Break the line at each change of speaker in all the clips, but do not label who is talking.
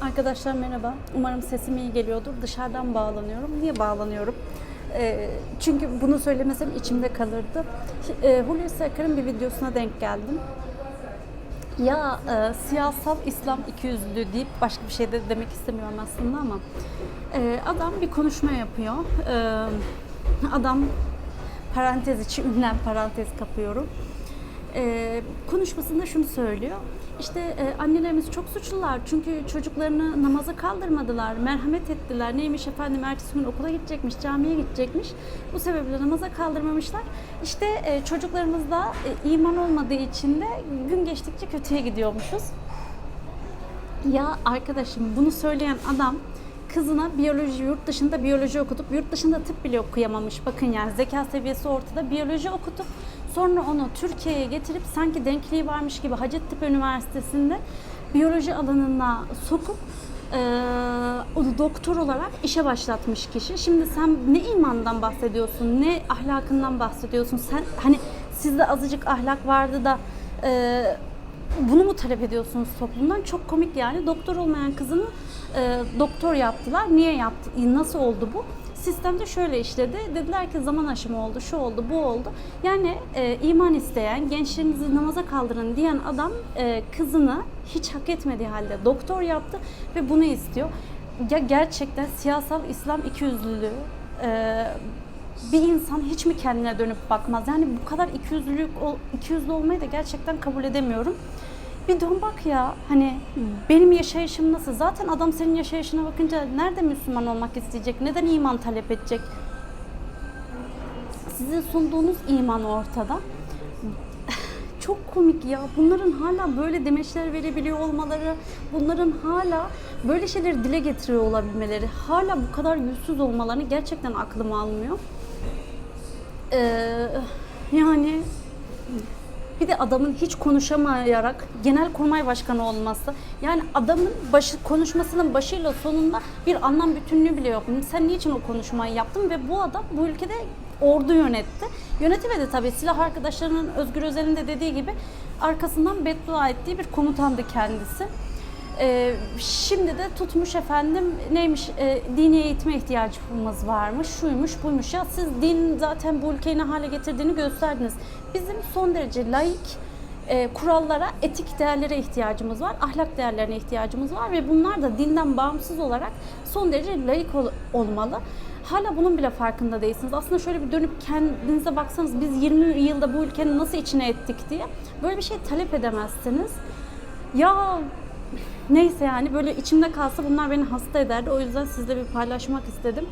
Arkadaşlar merhaba. Umarım sesim iyi geliyordur. Dışarıdan bağlanıyorum. Niye bağlanıyorum? Ee, çünkü bunu söylemesem içimde kalırdı. Ee, Hulusi Akar'ın bir videosuna denk geldim. Ya e, siyasal İslam ikiyüzlülüğü deyip başka bir şey de demek istemiyorum aslında ama e, adam bir konuşma yapıyor. E, adam parantez içi ünlem parantez kapıyorum. E, konuşmasında şunu söylüyor. İşte e, annelerimiz çok suçlular çünkü çocuklarını namaza kaldırmadılar, merhamet ettiler. Neymiş efendim ertesi gün okula gidecekmiş, camiye gidecekmiş. Bu sebeple namaza kaldırmamışlar. İşte e, çocuklarımızda e, iman olmadığı için de gün geçtikçe kötüye gidiyormuşuz. Ya arkadaşım bunu söyleyen adam kızına biyoloji yurt dışında biyoloji okutup yurt dışında tıp bile okuyamamış. Bakın yani zeka seviyesi ortada biyoloji okutup sonra onu Türkiye'ye getirip sanki denkliği varmış gibi Hacettepe Üniversitesi'nde biyoloji alanına sokup eee, onu doktor olarak işe başlatmış kişi. Şimdi sen ne imandan bahsediyorsun, ne ahlakından bahsediyorsun? Sen hani sizde azıcık ahlak vardı da eee, bunu mu talep ediyorsunuz toplumdan? Çok komik yani. Doktor olmayan kızını e, doktor yaptılar. Niye yaptı? Nasıl oldu bu? Sistemde şöyle işledi. Dediler ki zaman aşımı oldu, şu oldu, bu oldu. Yani e, iman isteyen, gençlerinizi namaza kaldırın diyen adam e, kızını hiç hak etmediği halde doktor yaptı ve bunu istiyor. Ya gerçekten siyasal İslam ikiyüzlülüğü e, bir insan hiç mi kendine dönüp bakmaz? Yani bu kadar ikiyüzlülük, ikiyüzlü olmayı da gerçekten kabul edemiyorum. Bir dön bak ya hani benim yaşayışım nasıl? Zaten adam senin yaşayışına bakınca nerede Müslüman olmak isteyecek? Neden iman talep edecek? Sizin sunduğunuz iman ortada. Çok komik ya. Bunların hala böyle demeçler verebiliyor olmaları, bunların hala böyle şeyleri dile getiriyor olabilmeleri, hala bu kadar yüzsüz olmalarını gerçekten aklım almıyor. Ee, yani bir de adamın hiç konuşamayarak genel başkanı olması. Yani adamın başı konuşmasının başıyla sonunda bir anlam bütünlüğü bile yok. Sen niçin o konuşmayı yaptın ve bu adam bu ülkede ordu yönetti. Yönetemedi tabii. Silah arkadaşlarının Özgür Özel'in de dediği gibi arkasından beddua ettiği bir komutandı kendisi. Ee, şimdi de tutmuş efendim neymiş e, dini eğitime ihtiyacımız varmış, şuymuş buymuş ya siz din zaten bu ülkeyi ne hale getirdiğini gösterdiniz. Bizim son derece laik e, kurallara, etik değerlere ihtiyacımız var, ahlak değerlerine ihtiyacımız var ve bunlar da dinden bağımsız olarak son derece laik ol- olmalı. Hala bunun bile farkında değilsiniz. Aslında şöyle bir dönüp kendinize baksanız biz 20 yılda bu ülkenin nasıl içine ettik diye böyle bir şey talep edemezsiniz. Ya Neyse yani böyle içimde kalsa bunlar beni hasta ederdi. O yüzden sizle bir paylaşmak istedim.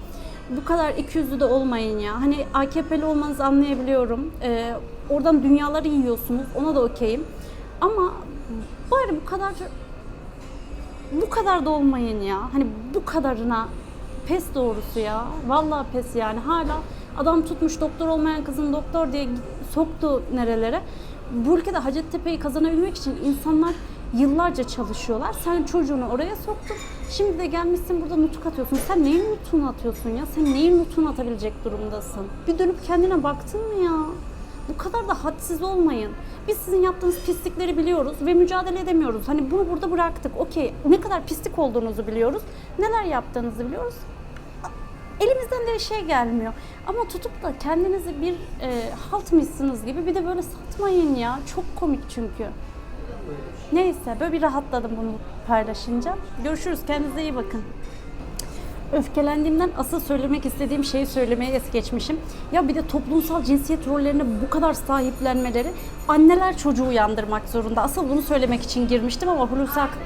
Bu kadar ikiyüzlü de olmayın ya. Hani AKP'li olmanızı anlayabiliyorum. Ee, oradan dünyaları yiyorsunuz. Ona da okeyim. Ama bari bu kadar bu kadar da olmayın ya. Hani bu kadarına pes doğrusu ya. Vallahi pes yani. Hala adam tutmuş doktor olmayan kızın doktor diye soktu nerelere. Bu ülkede Hacettepe'yi kazanabilmek için insanlar yıllarca çalışıyorlar. Sen çocuğunu oraya soktun. Şimdi de gelmişsin burada nutuk atıyorsun. Sen neyin nutuğunu atıyorsun ya? Sen neyin nutuğunu atabilecek durumdasın? Bir dönüp kendine baktın mı ya? Bu kadar da hadsiz olmayın. Biz sizin yaptığınız pislikleri biliyoruz ve mücadele edemiyoruz. Hani bunu burada bıraktık. Okey. Ne kadar pislik olduğunuzu biliyoruz. Neler yaptığınızı biliyoruz. Elimizden de bir şey gelmiyor. Ama tutup da kendinizi bir e, haltmışsınız gibi bir de böyle satmayın ya. Çok komik çünkü. Neyse böyle bir rahatladım bunu paylaşınca. Görüşürüz. Kendinize iyi bakın. Öfkelendiğimden asıl söylemek istediğim şeyi söylemeye es geçmişim. Ya bir de toplumsal cinsiyet rollerine bu kadar sahiplenmeleri anneler çocuğu uyandırmak zorunda. Asıl bunu söylemek için girmiştim ama Hulusi Ak-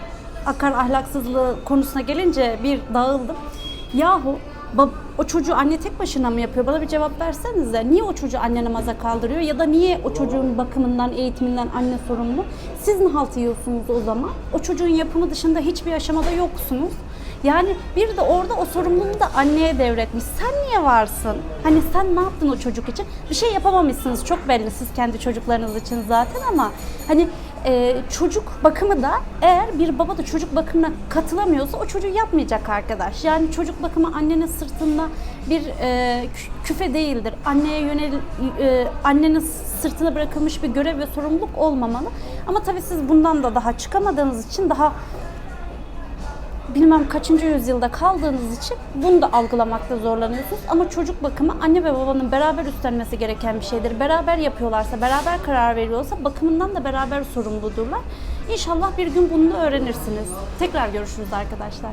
Akar ahlaksızlığı konusuna gelince bir dağıldım. Yahu bab- o çocuğu anne tek başına mı yapıyor? Bana bir cevap versenize. Niye o çocuğu anne namaza kaldırıyor? Ya da niye o çocuğun bakımından, eğitiminden anne sorumlu? Siz mi halt yiyorsunuz o zaman? O çocuğun yapımı dışında hiçbir aşamada yoksunuz. Yani bir de orada o sorumluluğu da anneye devretmiş. Sen niye varsın? Hani sen ne yaptın o çocuk için? Bir şey yapamamışsınız. Çok belli siz kendi çocuklarınız için zaten ama hani e, çocuk bakımı da eğer bir baba da çocuk bakımına katılamıyorsa o çocuğu yapmayacak arkadaş. Yani çocuk bakımı annenin sırtında bir e, kü- küfe değildir. Anneye yönel e, annenin sırtına bırakılmış bir görev ve sorumluluk olmamalı. Ama tabii siz bundan da daha çıkamadığınız için daha bilmem kaçıncı yüzyılda kaldığınız için bunu da algılamakta zorlanıyorsunuz. Ama çocuk bakımı anne ve babanın beraber üstlenmesi gereken bir şeydir. Beraber yapıyorlarsa, beraber karar veriyorsa bakımından da beraber sorumludurlar. İnşallah bir gün bunu da öğrenirsiniz. Tekrar görüşürüz arkadaşlar.